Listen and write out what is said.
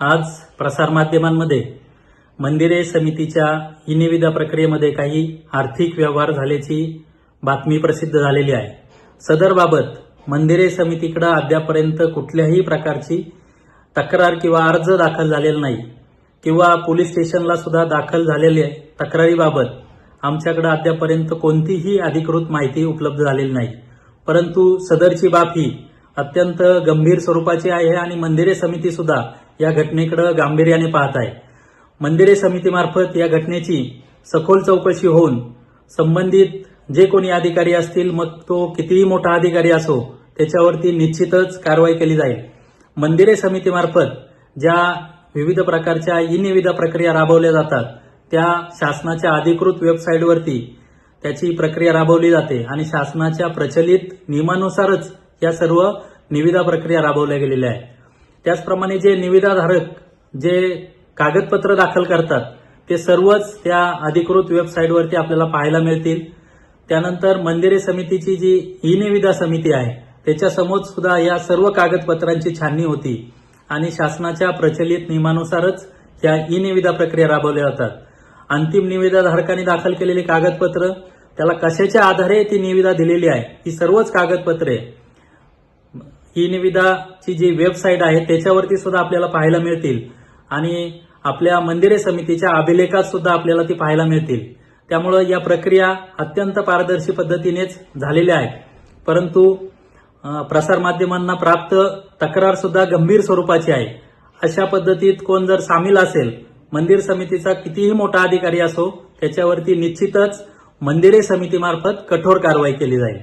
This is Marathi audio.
आज प्रसारमाध्यमांमध्ये मंदिरे समितीच्या ही निविदा प्रक्रियेमध्ये काही आर्थिक व्यवहार झाल्याची बातमी प्रसिद्ध झालेली आहे. सदरबाबत मंदिरे समितीकडे अद्यापर्यंत कुठल्याही प्रकारची तक्रार किंवा अर्ज दाखल झालेला नाही किंवा पोलीस स्टेशनला सुद्धा दाखल झालेल्या तक्रारीबाबत आमच्याकडे अद्यापर्यंत कोणतीही अधिकृत माहिती उपलब्ध झालेली नाही. परंतु सदरची बाब ही अत्यंत गंभीर स्वरूपाची आहे आणि मंदिरे समिती सुद्धा या घटनेकडे गांभीर्याने पाहत आहे मंदिरे समितीमार्फत या घटनेची सखोल चौकशी होऊन संबंधित जे कोणी अधिकारी असतील मग तो कितीही मोठा अधिकारी असो त्याच्यावरती निश्चितच कारवाई केली जाईल. मंदिरे समितीमार्फत ज्या विविध प्रकारच्या ई निविदा प्रक्रिया राबवल्या जातात त्या शासनाच्या अधिकृत वेबसाईटवरती त्याची प्रक्रिया राबवली जाते आणि शासनाच्या प्रचलित नियमानुसारच या सर्व निविदा प्रक्रिया राबवल्या गेलेल्या आहेत. त्याचप्रमाणे जे निविदाधारक जे कागदपत्र दाखल करतात ते सर्वच त्या अधिकृत वेबसाईटवरती आपल्याला पाहायला मिळतील. त्यानंतर मंदिरे समितीची जी ई निविदा समिती आहे त्याच्यासमोर सुद्धा या सर्व कागदपत्रांची छाननी होती आणि शासनाच्या प्रचलित नियमानुसारच या ई निविदा प्रक्रिया राबवल्या जातात. अंतिम निविदाधारकांनी दाखल केलेली कागदपत्र त्याला कशाच्या आधारे ती निविदा दिलेली आहे ही सर्वच कागदपत्रे ही निविदाची जी वेबसाईट आहे त्याच्यावरती सुद्धा आपल्याला पाहायला मिळतील. आणि आपल्या मंदिरे समितीच्या अभिलेखात सुद्धा आपल्याला ती पाहायला मिळतील. त्यामुळं या प्रक्रिया अत्यंत पारदर्शी पद्धतीनेच झालेल्या आहेत. परंतु प्रसारमाध्यमांना प्राप्त तक्रार सुद्धा गंभीर स्वरूपाची आहे. अशा पद्धतीत कोण जर सामील असेल मंदिर समितीचा कितीही मोठा अधिकारी असो त्याच्यावरती निश्चितच मंदिरे समितीमार्फत कठोर कारवाई केली जाईल.